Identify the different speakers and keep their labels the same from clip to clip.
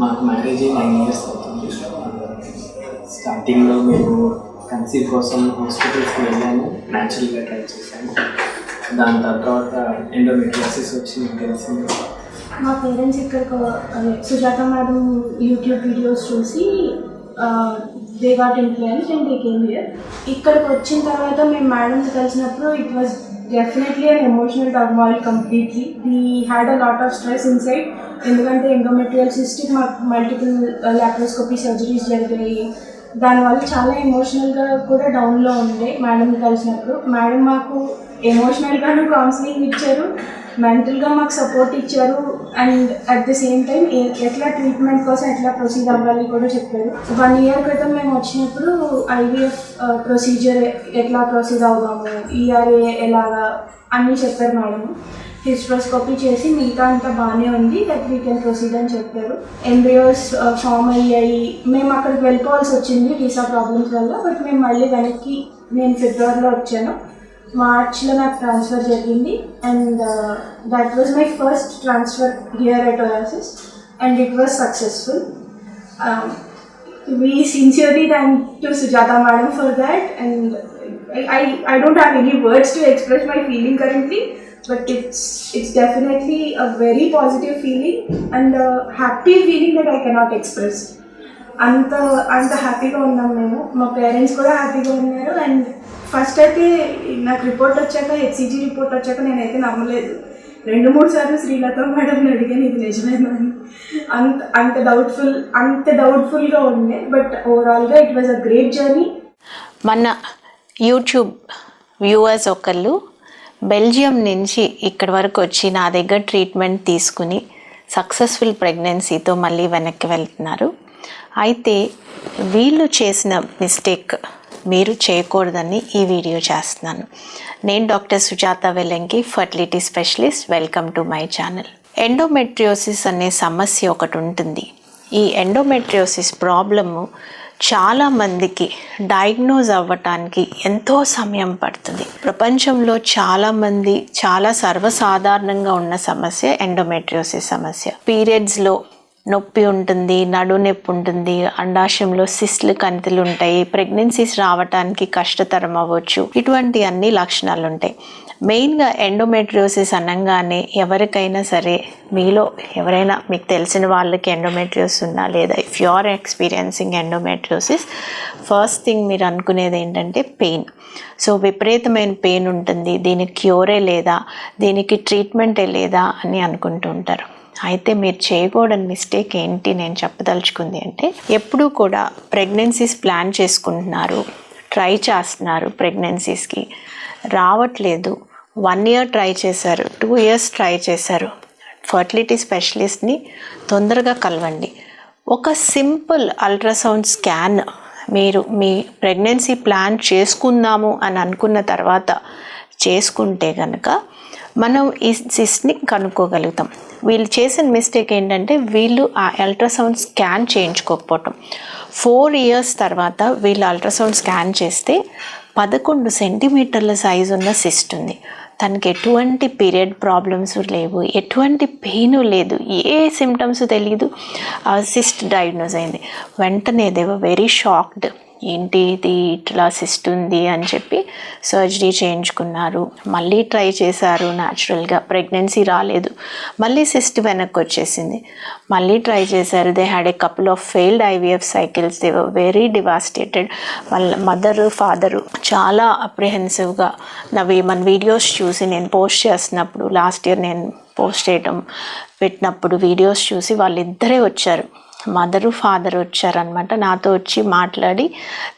Speaker 1: మాకు marriage nine years అవుతుంది. స్టార్టింగ్లో మేము కన్సీవ్ కోసం హాస్పిటల్స్కి వెళ్ళాము. న్యాచురల్గా ట్రై చేశాము. దాని తర్వాత ఎండోమెట్రోసిస్ వచ్చి మీకు తెలిసింది.
Speaker 2: మా పేరెంట్స్ ఇక్కడ సుజాత మేడం యూట్యూబ్ వీడియోస్ చూసి they got influence and they came here ఇక్కడికి వచ్చిన తర్వాత మేము మేడంతో కలిసినప్పుడు it was definitely and emotional turmoil completely we had a lot of stress inside ఎందుకంటే ఎండోమెట్రియల్ సిస్టమ్ మాకు మల్టిపుల్ లాప్రోస్కోపీ సర్జరీస్ జరిగాయి దానివల్ల చాలా ఎమోషనల్గా కూడా డౌన్లో ఉండే మేడంని కలిసినప్పుడు. మేడం మాకు ఎమోషనల్గాను కౌన్సిలింగ్ ఇచ్చారు. మెంటల్గా మాకు సపోర్ట్ ఇచ్చారు and at the same time ఎట్లా ట్రీట్మెంట్ కోసం ఎట్లా ప్రొసీడ్ అవ్వాలి కూడా చెప్పారు. వన్ ఇయర్ క్రితం మేము వచ్చినప్పుడు ఐవీఎఫ్ ప్రొసీజర్ ఎట్లా ప్రొసీడ్ అవుదాము ఈఆర్ఏ ఎలాగా అన్నీ చెప్పారు మేడం. హిస్ట్రోస్కోపీ చేసి మిగతా అంతా బాగానే ఉంది దట్ వీ కెన్ ప్రొసీడ్ అని చెప్పారు. ఎంబ్రియోస్ ఫామ్ అయ్యాయి. మేము అక్కడికి వెళ్ళిపోవాల్సి వచ్చింది వీసా ప్రాబ్లమ్స్ వల్ల బట్ మేము మళ్ళీ వెనక్కి నేను ఫిబ్రవరిలో వచ్చాను. మార్చ్లో నాకు ట్రాన్స్ఫర్ జరిగింది. And that was my first transfer here at Oasis and it was successful we sincerely thank to Sujatha madam for that and I I don't have any words to express my feeling currently but it's it's definitely a very positive feeling and happy feeling that I cannot express అంత అంత హ్యాపీగా ఉన్నాం మేము మా parents కూడా హ్యాపీగా ఉన్నారు. And first అయితే నాకు రిపోర్ట్ వచ్చాక హెచ్సిజీ రిపోర్ట్ వచ్చాక నేనైతే నమ్మలేదు. రెండు మూడు సార్లు శ్రీలత మేడంని అడిగాను ఇది నిజమేనా అని. అంత అంత డౌట్ఫుల్ అంత డౌట్ఫుల్గా ఉండే బట్ ఓవరాల్గా it was a great journey
Speaker 3: మన యూట్యూబ్ వ్యూవర్స్ ఒకళ్ళు బెల్జియం నుంచి ఇక్కడి వరకు వచ్చి నా దగ్గర ట్రీట్మెంట్ తీసుకుని సక్సెస్ఫుల్ ప్రెగ్నెన్సీతో మళ్ళీ వెనక్కి వెళ్తున్నారు. అయితే వీళ్ళు చేసిన మిస్టేక్ మీరు చేయకూడదని ఈ వీడియో చేస్తున్నాను. నేను doctor Sujatha Velanki fertility specialist. Welcome to my channel. Endometriosis అనే సమస్య ఒకటి ఉంటుంది. ఈ ఎండోమెట్రియోసిస్ ప్రాబ్లము చాలా మందికి డయాగ్నోజ్ అవ్వటానికి ఎంతో సమయం పడుతుంది. ప్రపంచంలో చాలామంది చాలా సర్వసాధారణంగా ఉన్న సమస్య ఎండోమెట్రియోసిస్ సమస్య. పీరియడ్స్లో నొప్పి ఉంటుంది నడునొప్పి ఉంటుంది అండాశయంలో సిస్ట్లు కంతులు ఉంటాయి ప్రెగ్నెన్సీస్ రావటానికి కష్టతరం అవ్వచ్చు. ఇటువంటి అన్ని లక్షణాలు ఉంటాయి మెయిన్గా ఎండోమెట్రియోసిస్ అనగానే ఎవరికైనా సరే మీలో ఎవరైనా మీకు తెలిసిన వాళ్ళకి ఎండోమెట్రియోసిస్ ఉన్నా లేదా if you are experiencing endometriosis first thing మీరు అనుకునేది ఏంటంటే పెయిన్ సో విపరీతమైన పెయిన్ ఉంటుంది దీనికి క్యూరే లేదా దీనికి ట్రీట్మెంటే లేదా అని అనుకుంటూ ఉంటారు. అయితే మీరు చేయకూడని మిస్టేక్ ఏంటి నేను చెప్పదలుచుకుంది అంటే ఎప్పుడూ కూడా ప్రెగ్నెన్సీస్ ప్లాన్ చేసుకుంటున్నారు ట్రై చేస్తున్నారు ప్రెగ్నెన్సీస్కి రావట్లేదు. వన్ ఇయర్ ట్రై చేశారు టూ ఇయర్స్ ట్రై చేశారు. ఫర్టిలిటీ స్పెషలిస్ట్ని తొందరగా కలవండి. ఒక సింపుల్ అల్ట్రాసౌండ్ స్కాన్ మీరు మీ ప్రెగ్నెన్సీ ప్లాన్ చేసుకుందాము అని అనుకున్న తర్వాత చేసుకుంటే కనుక మనం ఈ సిస్ట్ని కనుక్కోగలుగుతాం. వీళ్ళు చేసిన మిస్టేక్ ఏంటంటే వీళ్ళు ఆ అల్ట్రాసౌండ్ స్కాన్ చేయించుకోకపోవటం. ఫోర్ ఇయర్స్ తర్వాత వీళ్ళు అల్ట్రాసౌండ్ స్కాన్ చేస్తే పదకొండు సెంటీమీటర్ల సైజు ఉన్న సిస్ట్ ఉంది. తనకి ఎటువంటి పీరియడ్ ప్రాబ్లమ్స్ లేవు ఎటువంటి పెయిన్ లేదు ఏ సిమ్టమ్స్ తెలియదు ఆ సిస్ట్ డయాగ్నోజ్ అయింది. వెంటనే దేవ వెరీ షాక్డ్ ఏంటి ఇది ఇట్లా సిస్ట్ ఉంది అని చెప్పి సర్జరీ చేయించుకున్నారు. మళ్ళీ ట్రై చేశారు న్యాచురల్గా ప్రెగ్నెన్సీ రాలేదు. మళ్ళీ సిస్ట్ వెనక్కి వచ్చేసింది. మళ్ళీ ట్రై చేశారు. They had a couple of failed IVF cycles they very devastated వాళ్ళ మదరు ఫాదరు చాలా అప్రిహెన్సివ్గా నవి మన వీడియోస్ చూసి నేను పోస్ట్ చేస్తున్నప్పుడు లాస్ట్ ఇయర్ నేను పోస్ట్ చేయటం పెట్టినప్పుడు వీడియోస్ చూసి వాళ్ళిద్దరే వచ్చారు. మదరు ఫాదర్ వచ్చారనమాట నాతో వచ్చి మాట్లాడి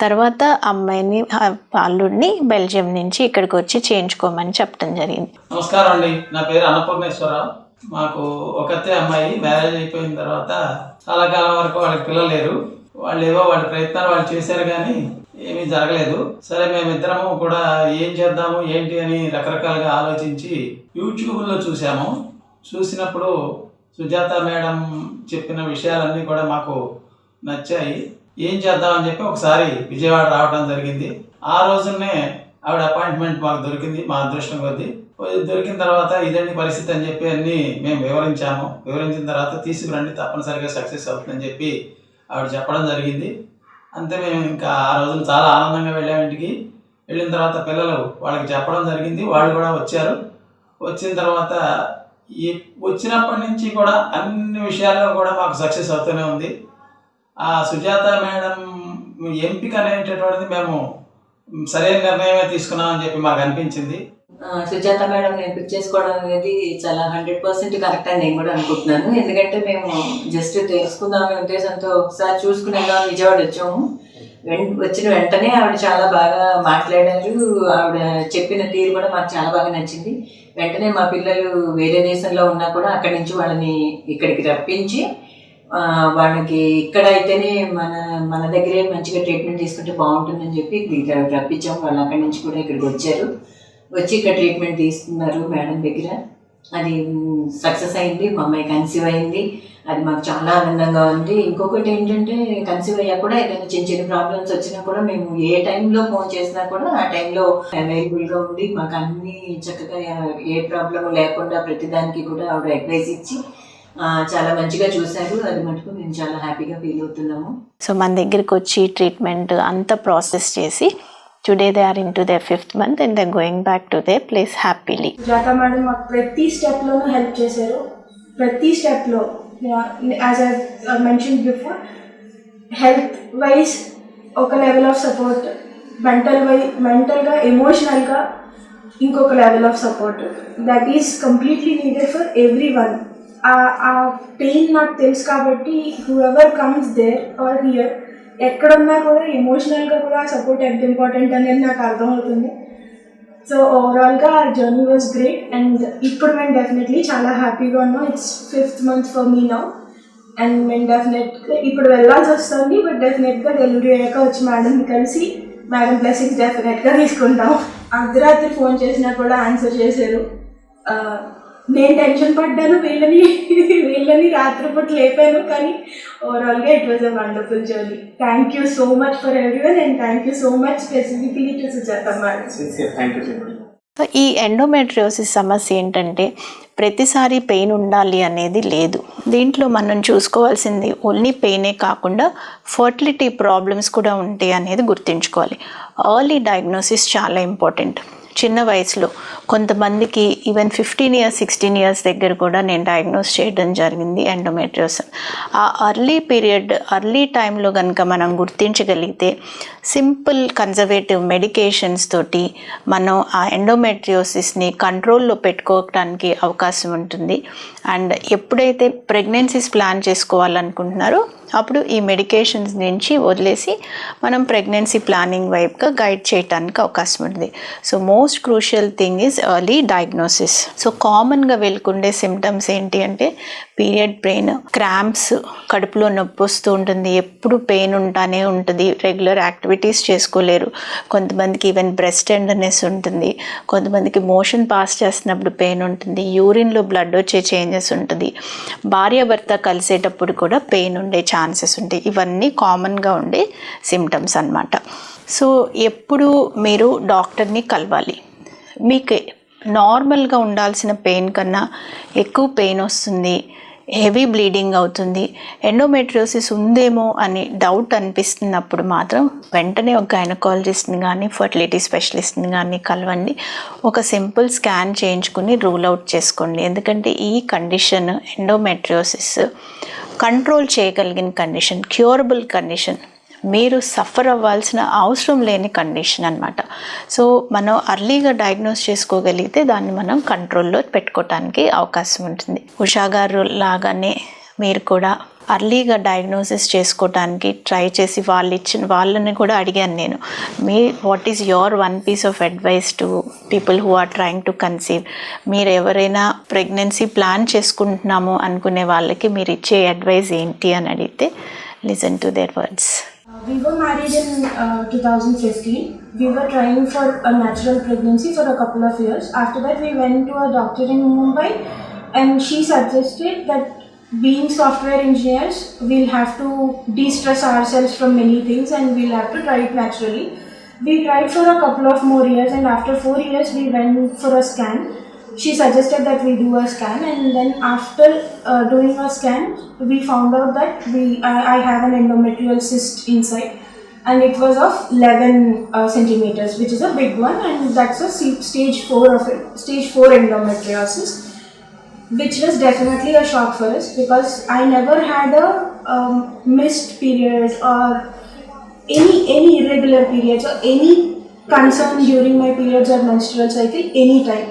Speaker 3: తర్వాత అమ్మాయిని ఆ అల్లుడిని బెల్జియం నుంచి ఇక్కడికి వచ్చి చేయించుకోమని చెప్పడం జరిగింది.
Speaker 4: నమస్కారం అండి. నా పేరు అన్నపూర్ణేశ్వర. మాకు ఒకతే అమ్మాయి మ్యారేజ్ అయిపోయిన తర్వాత చాలా కాలం వరకు వాళ్ళకి పిల్లలు లేరు. వాళ్ళు ఏవో వాళ్ళ ప్రయత్నాలు వాళ్ళు చేశారు కానీ ఏమీ జరగలేదు. సరే మేమిద్దరము కూడా ఏం చేద్దాము ఏంటి అని రకరకాలుగా ఆలోచించి యూట్యూబ్లో చూసాము చూసినప్పుడు సుజాత మేడం చెప్పిన విషయాలన్నీ కూడా మాకు నచ్చాయి. ఏం చేద్దామని చెప్పి ఒకసారి విజయవాడ రావడం జరిగింది. ఆ రోజునే ఆవిడ అపాయింట్మెంట్ మాకు దొరికింది మా అదృష్టం కొద్దీ. దొరికిన తర్వాత ఇదండి పరిస్థితి అని చెప్పి అన్ని మేము వివరించాము. వివరించిన తర్వాత తీసుకురండి తప్పనిసరిగా సక్సెస్ అవుతుందని చెప్పి ఆవిడ చెప్పడం జరిగింది. అంతే మేము ఇంకా ఆ రోజులు చాలా ఆనందంగా వెళ్ళాము ఇంటికి. వెళ్ళిన తర్వాత పిల్లలు వాళ్ళకి చెప్పడం జరిగింది వాళ్ళు కూడా వచ్చారు. వచ్చిన తర్వాత ఈ వచ్చినప్పటి నుంచి కూడా అన్ని విషయాల్లో కూడా మాకు సక్సెస్ అవుతూనే ఉంది. ఆ సుజాత మేడం ఎంపిక అనేటటువంటిది మేము సరైన నిర్ణయమే తీసుకున్నామని చెప్పి మాకు అనిపించింది.
Speaker 5: సుజాత మేడం ఎంపిక చేసుకోవడం అనేది చాలా హండ్రెడ్ పర్సెంట్ కరెక్ట్ అని నేను కూడా అనుకుంటున్నాను. ఎందుకంటే మేము జస్ట్ తెలుసుకుందామనే ఉద్దేశంతో ఒకసారి చూసుకునేలా విజయవాడ వచ్చాము. వెం- వచ్చిన వెంటనే ఆవిడ చాలా బాగా మాట్లాడారు. ఆవిడ చెప్పిన తీరు కూడా మాకు చాలా బాగా నచ్చింది. వెంటనే మా పిల్లలు వేరే దేశంలో ఉన్నా కూడా అక్కడి నుంచి వాళ్ళని ఇక్కడికి రప్పించి వాళ్ళకి ఇక్కడ అయితేనే మన మన దగ్గరే మంచిగా ట్రీట్మెంట్ తీసుకుంటే బాగుంటుందని చెప్పి రప్పించాం. వాళ్ళు అక్కడి నుంచి కూడా ఇక్కడికి వచ్చారు. వచ్చి ఇక్కడ ట్రీట్మెంట్ తీసుకున్నారు మేడం దగ్గర. అది సక్సెస్ అయింది మా అమ్మాయి కన్సీవ్ అయింది. అది మాకు చాలా ఆనందంగా ఉంది. ఇంకొకటి ఏంటంటే కన్సీవ్ అయ్యా కూడా ఏదైనా చిన్న చిన్న ప్రాబ్లమ్స్ వచ్చినా కూడా మేము ఏ టైంలో ఫోన్ చేసినా కూడా ఆ టైంలో అవైలబుల్గా ఉండి మాకు అన్ని చక్కగా ఏ ప్రాబ్లం లేకుండా ప్రతిదానికి కూడా ఆవిడ అడ్వైస్ ఇచ్చి చాలా మంచిగా చూశారు. అది మటుకు మేము చాలా హ్యాపీగా ఫీల్ అవుతున్నాము.
Speaker 3: సో మన దగ్గరికి వచ్చి ట్రీట్మెంట్ అంతా ప్రాసెస్ చేసి today they are in to the fifth month and they going back to the place happily
Speaker 2: జాత మేడం మాకు ప్రతి స్టెప్లోనూ హెల్ప్ చేశారు. ప్రతి స్టెప్లో as I mention before health wise ఒక level of support mental why మెంటల్గా ఎమోషనల్గా ఇంకొక level of support that is completely needed for every one ఆ పెయిన్ నాకు తెలుసు కాబట్టి whoever comes there or here ఎక్కడున్నా కూడా ఎమోషనల్గా కూడా సపోర్ట్ ఎంత ఇంపార్టెంట్ అనేది నాకు అర్థమవుతుంది. సో ఓవరాల్గా ఆ జర్నీ వాజ్ గ్రేట్ అండ్ ఇప్పుడు మేము డెఫినెట్లీ చాలా హ్యాపీగా ఉన్నాం. It's fifth month for me now and మేము డెఫినెట్గా ఇప్పుడు వెళ్ళాల్సి వస్తుంది బట్ డెఫినెట్గా డెలివరీ అయ్యాక వచ్చి మేడంని కలిసి మేడం బ్లెస్సింగ్స్ డెఫినెట్గా తీసుకుంటాం. అర్ధరాత్రి ఫోన్ చేసినా కూడా ఆన్సర్ చేశారు. Uh, నేను టెన్షన్ పడ్డాను వీళ్ళని వీళ్ళని రాత్రిపూట లేపాను కానీ ఓవరాల్గా it was a wonderful journey thank you so much for everyone and thank you so much specifically to Sujatha madam
Speaker 3: so ఈ ఎండోమెట్రియోసిస్ సమస్య ఏంటంటే ప్రతిసారి పెయిన్ ఉండాలి అనేది లేదు. దీంట్లో మనం చూసుకోవాల్సింది ఓన్లీ పెయినే కాకుండా ఫర్టిలిటీ ప్రాబ్లమ్స్ కూడా ఉంటాయి అనేది గుర్తుంచుకోవాలి. ఎర్లీ డయాగ్నోసిస్ చాలా ఇంపార్టెంట్ చిన్న వయసులో కొంతమందికి even fifteen years sixteen years దగ్గర కూడా నేను డయాగ్నోస్ చేయడం జరిగింది ఎండోమెట్రియోసిస్ ఆ అర్లీ పీరియడ్ అర్లీ టైంలో కనుక మనం గుర్తించగలిగితే సింపుల్ కన్జర్వేటివ్ మెడికేషన్స్ తోటి మనం ఆ ఎండోమెట్రియోసిస్ని కంట్రోల్లో పెట్టుకోవడానికి అవకాశం ఉంటుంది. అండ్ ఎప్పుడైతే ప్రెగ్నెన్సీస్ ప్లాన్ చేసుకోవాలనుకుంటున్నారో అప్పుడు ఈ మెడికేషన్స్ నుంచి వదిలేసి మనం ప్రెగ్నెన్సీ ప్లానింగ్ వైపుగా గైడ్ చేయడానికి అవకాశం ఉంటుంది so most crucial thing is early diagnosis so కామన్గా వెళ్ళకుండే సిమ్టమ్స్ ఏంటి అంటే పీరియడ్ పెయిన్ క్రాంప్స్ కడుపులో నొప్పి వస్తూ ఉంటుంది. ఎప్పుడు పెయిన్ ఉంటానే ఉంటుంది. రెగ్యులర్ యాక్టివిటీస్ చేసుకోలేరు. కొంతమందికి ఈవెన్ బ్రెస్ట్ టెండర్నెస్ ఉంటుంది. కొంతమందికి మోషన్ పాస్ చేస్తున్నప్పుడు పెయిన్ ఉంటుంది. యూరిన్లో బ్లడ్ వచ్చే చేంజెస్ ఉంటుంది. భార్యాభర్త కలిసేటప్పుడు కూడా పెయిన్ ఉండే ఛాన్సెస్ ఉంటాయి ఇవన్నీ కామన్గా ఉండే సిమ్టమ్స్ అన్నమాట. సో ఎప్పుడు మీరు డాక్టర్ని కలవాలి? మీకు నార్మల్గా ఉండాల్సిన పెయిన్ కన్నా ఎక్కువ పెయిన్ వస్తుంది హెవీ బ్లీడింగ్ అవుతుంది ఎండోమెట్రియోసిస్ ఉందేమో అని డౌట్ అనిపిస్తున్నప్పుడు మాత్రం వెంటనే ఒక గైనకాలజిస్ట్ని కానీ ఫర్టిలిటీ స్పెషలిస్ట్ని కానీ కలవండి. ఒక సింపుల్ స్కాన్ చేయించుకుని రూల్ అవుట్ చేసుకోండి. ఎందుకంటే ఈ కండిషన్ ఎండోమెట్రియోసిస్ కంట్రోల్ చేయగలిగిన కండిషన్ క్యూరబుల్ కండిషన్ మీరు సఫర్ అవ్వాల్సిన అవసరం లేని కండిషన్ అనమాట సో మనం అర్లీగా డయాగ్నోస్ చేసుకోగలిగితే దాన్ని మనం కంట్రోల్లో పెట్టుకోవటానికి అవకాశం ఉంటుంది. ఉషా గారు లాగానే మీరు కూడా అర్లీగా డయాగ్నోసిస్ చేసుకోవటానికి ట్రై చేసి వాళ్ళు ఇచ్చిన వాళ్ళని కూడా అడిగాను నేను మీ what is your one piece of advice to people who are trying to conceive మీరు ఎవరైనా ప్రెగ్నెన్సీ ప్లాన్ చేసుకుంటున్నాము అనుకునే వాళ్ళకి మీరు ఇచ్చే అడ్వైస్ ఏంటి అని అడిగితే listen to their words
Speaker 2: We were married in uh, 2015. We were trying for a natural pregnancy for a couple of years. After that, we went to a doctor in Mumbai, and she suggested that being software engineers, we'll have to de stress ourselves from many things and we'll have to try it naturally. We tried for a couple of more years, and after four years, we went for a scan. She suggested that we do a scan, and then after uh, doing a scan, we found out that we I, I have an endometrial cyst inside, and it was of 11 uh, centimeters, which is a big one, and that's a stage four of it, stage four endometriosis which was definitely a shock for us because I never had a um, missed period or any any irregular periods or any concern during my periods or menstrual cycle anytime,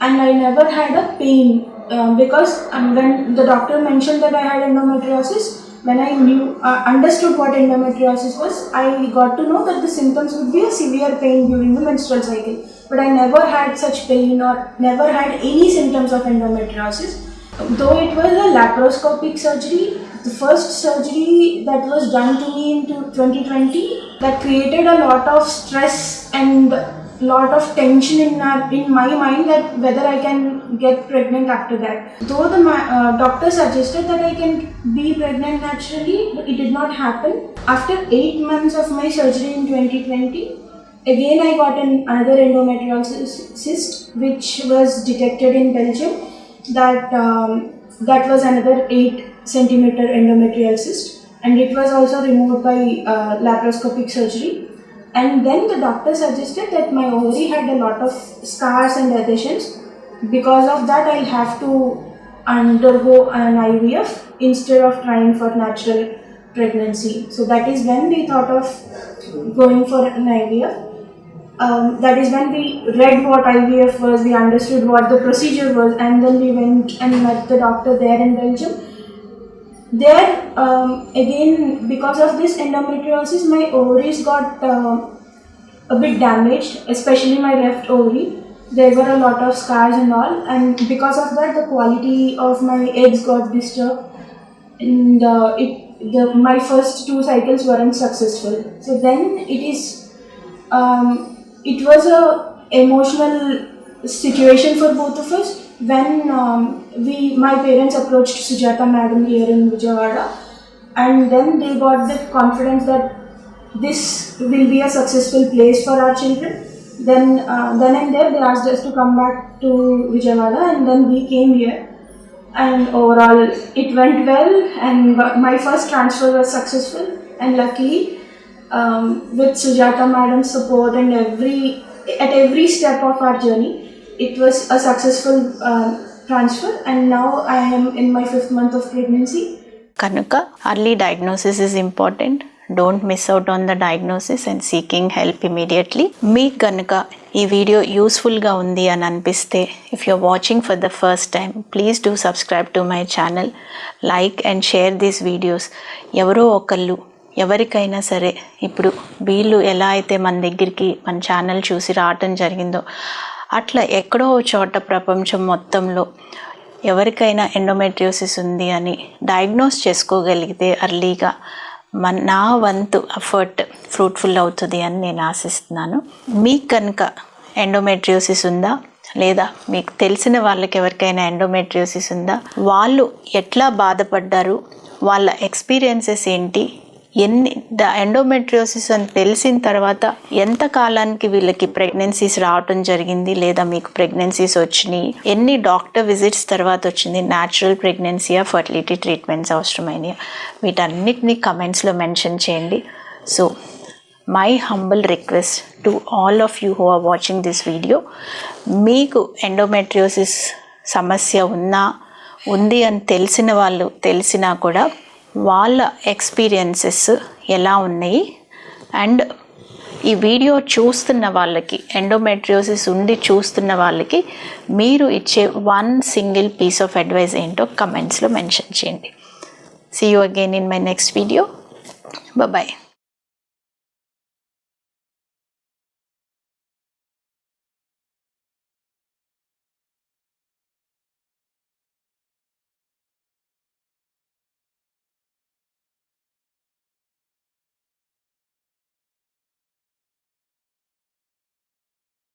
Speaker 2: and I never had a pain um, because um, when the doctor mentioned that I had endometriosis. When I knew, uh, understood what endometriosis was, I got to know that the symptoms would be a severe pain during the menstrual cycle. But I never had such pain or never had any symptoms of endometriosis. Though it was a laparoscopic surgery, the first surgery that was done to me in 2020 that created a lot of stress and lot of tension in our, in my mind that whether I can get pregnant after that. Though the uh, doctor suggested that I can be pregnant naturally, it did not happen. After eight months of my surgery in 2020, again I got an, another endometrial cyst which was detected in Belgium. That um, that was another eight centimeter endometrial cyst, and it was also removed by uh, laparoscopic surgery. And then the doctor suggested that my ovary had a lot of scars and adhesions. Because of that, I'll have to undergo an IVF instead of trying for natural pregnancy. So that is when we thought of going for an IVF. Um, that is when we read what IVF was, we understood what the procedure was, and then we went and met the doctor there in Belgium. There um, again because of this endometriosis my ovaries got uh, a bit damaged especially my left ovary. There were a lot of scars and all and because of that the quality of my eggs got disturbed and uh, it the my first two cycles weren't successful. So then it is um, it was a emotional situation for both of us when um, we my parents approached Sujata madam here in Vijayawada and then they got the confidence that this will be a successful place for our children. Then uh, then and there they asked us to come back to Vijayawada and then we came here and overall it went well and my first transfer was successful and luckily um, with Sujata madam's support and every at every step of our journey it was a successful uh, transfer. And now I am in my fifth month of pregnancy.
Speaker 3: Kanuka, early diagnosis is important. Don't miss out on the diagnosis and seeking help immediately మీకు కనుక ఈ video యూస్ఫుల్గా ఉంది అని అనిపిస్తే if you're watching for the first time please do subscribe to my channel like and share these videos ఎవరో ఒకళ్ళు ఎవరికైనా సరే ఇప్పుడు వీళ్ళు ఎలా అయితే మన దగ్గరికి మన ఛానల్ చూసి రావటం జరిగిందో అట్లా ఎక్కడో చోట ప్రపంచం మొత్తంలో ఎవరికైనా ఎండోమెట్రియోసిస్ ఉంది అని డయాగ్నోస్ చేసుకోగలిగితే అర్లీగా మన నా వంతు ఎఫర్ట్ ఫ్రూట్ఫుల్ అవుతుంది అని నేను ఆశిస్తున్నాను. మీకు కనుక ఎండోమెట్రియోసిస్ ఉందా? లేదా మీకు తెలిసిన వాళ్ళకి ఎవరికైనా ఎండోమెట్రియోసిస్ ఉందా? వాళ్ళు ఎట్లా బాధపడ్డారు? వాళ్ళ ఎక్స్పీరియన్సెస్ ఏంటి? ఎన్ని ద ఎండోమెట్రియోసిస్ అని తెలిసిన తర్వాత ఎంత కాలానికి వీళ్ళకి ప్రెగ్నెన్సీస్ రావటం జరిగింది? లేదా మీకు ప్రెగ్నెన్సీస్ వచ్చినాయి? ఎన్ని డాక్టర్ విజిట్స్ తర్వాత వచ్చింది? న్యాచురల్ ప్రెగ్నెన్సీయా ఫర్టిలిటీ ట్రీట్మెంట్స్ అవసరమైనయా? వీటన్నిటిని కమెంట్స్లో మెన్షన్ చేయండి. So my humble request to all of you who are watching this video మీకు ఎండోమెట్రియోసిస్ సమస్య ఉన్నా ఉంది అని తెలిసిన వాళ్ళు తెలిసినా కూడా వాళ్ళ ఎక్స్పీరియన్సెస్ ఎలా ఉన్నాయి? అండ్ ఈ వీడియో చూస్తున్న వాళ్ళకి ఎండోమెట్రియోసిస్ ఉండి చూస్తున్న వాళ్ళకి మీరు ఇచ్చే one single piece of advice ఏంటో కమెంట్స్లో మెన్షన్ చేయండి. See you again in my next video bye